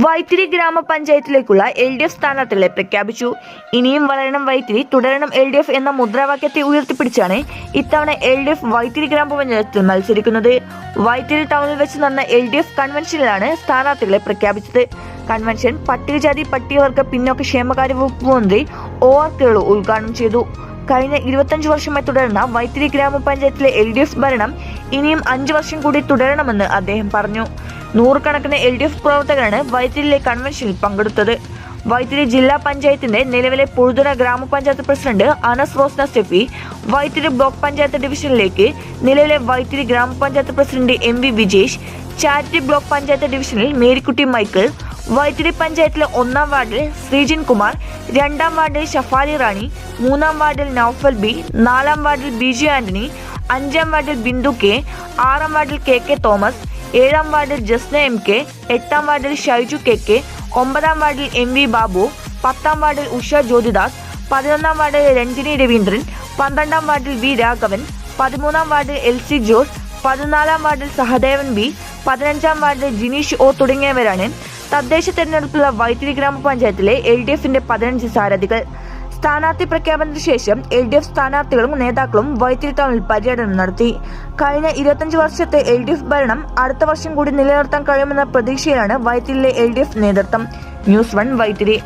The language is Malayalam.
വൈത്തിരി ഗ്രാമപഞ്ചായത്തിലേക്കുള്ള എൽ ഡി എഫ് സ്ഥാനാർത്ഥികളെ പ്രഖ്യാപിച്ചു. ഇനിയും വളരണം വൈത്തിരി തുടരണം എൽ ഡി എഫ് എന്ന മുദ്രാവാക്യത്തെ ഉയർത്തിപ്പിടിച്ചാണ് ഇത്തവണ എൽ ഡി എഫ് വൈത്തിരി ഗ്രാമപഞ്ചായത്തിൽ മത്സരിക്കുന്നത്. വൈത്തിരി ടൗണിൽ വെച്ച് നടന്ന എൽ ഡി എഫ് കൺവെൻഷനിലാണ് സ്ഥാനാർത്ഥികളെ പ്രഖ്യാപിച്ചത്. കൺവെൻഷൻ പട്ടികജാതി പട്ടികവർഗ പിന്നോക്ക ക്ഷേമകാര്യ വകുപ്പ് മന്ത്രി ഒ ആർ കേളു ഉദ്ഘാടനം ചെയ്തു. കഴിഞ്ഞ ഇരുപത്തഞ്ച് വർഷമായി തുടർന്ന വൈത്തിരി ഗ്രാമപഞ്ചായത്തിലെ എൽ ഡി എഫ് ഭരണം ഇനിയും അഞ്ചു വർഷം കൂടി തുടരണമെന്ന് അദ്ദേഹം പറഞ്ഞു. നൂറുകണക്കിന് എൽ ഡി എഫ് പ്രവർത്തകരാണ് വൈത്തിരിയിലെ കൺവെൻഷനിൽ പങ്കെടുത്തത്. വൈത്തിരി ജില്ലാ പഞ്ചായത്തിന്റെ നിലവിലെ പുഴുതുറ ഗ്രാമപഞ്ചായത്ത് പ്രസിഡന്റ് അനസ് റോസ്ന സ്റ്റെഫി വൈത്തിരി ബ്ലോക്ക് പഞ്ചായത്ത് ഡിവിഷനിലേക്ക് നിലവിലെ Vythiri grama panchayat president M V Vijesh Charity block panchayat ഡിവിഷനിൽ മേരിക്കുട്ടി മൈക്കിൾ വൈത്തിരി പഞ്ചായത്തിലെ ഒന്നാം വാർഡിൽ ശ്രീജിൻ കുമാർ രണ്ടാം വാർഡിൽ ഷഫാലി റാണി മൂന്നാം വാർഡിൽ നൌഫൽ ബി നാലാം വാർഡിൽ ബിജു ആന്റണി അഞ്ചാം വാർഡിൽ ബിന്ദു കെ ആറാം വാർഡിൽ കെ കെ തോമസ് ഏഴാം വാർഡിൽ ജസ്ന എം കെ എട്ടാം വാർഡിൽ ഷൈജു കെ കെ ഒമ്പതാം വാർഡിൽ എം വി ബാബു പത്താം വാർഡിൽ ഉഷ ജ്യോതിദാസ് പതിനൊന്നാം വാർഡിൽ രഞ്ജിനി രവീന്ദ്രൻ പന്ത്രണ്ടാം വാർഡിൽ വി രാഘവൻ പതിമൂന്നാം വാർഡിൽ എൽ സി ജോർജ് പതിനാലാം വാർഡിൽ സഹദേവൻ ബി പതിനഞ്ചാം വാർഡിൽ ജിനീഷ് ഒ തുടങ്ങിയവരാണ് തദ്ദേശ തെരഞ്ഞെടുപ്പുള്ള വൈത്തിരി ഗ്രാമപഞ്ചായത്തിലെ എൽ ഡി എഫിന്റെ പതിനഞ്ച് സാരഥികൾ. സ്ഥാനാർത്ഥി പ്രഖ്യാപനത്തിന് ശേഷം എൽ ഡി എഫ് സ്ഥാനാർത്ഥികളും നേതാക്കളും വൈത്തിരി ടൗണിൽ പര്യടനം നടത്തി. കഴിഞ്ഞ ഇരുപത്തഞ്ച് വർഷത്തെ എൽ ഡി എഫ് ഭരണം അടുത്ത വർഷം കൂടി നിലനിർത്താൻ കഴിയുമെന്ന പ്രതീക്ഷയാണ് വൈത്തിരിയിലെ എൽ ഡി എഫ് നേതൃത്വം. News one Vythiri.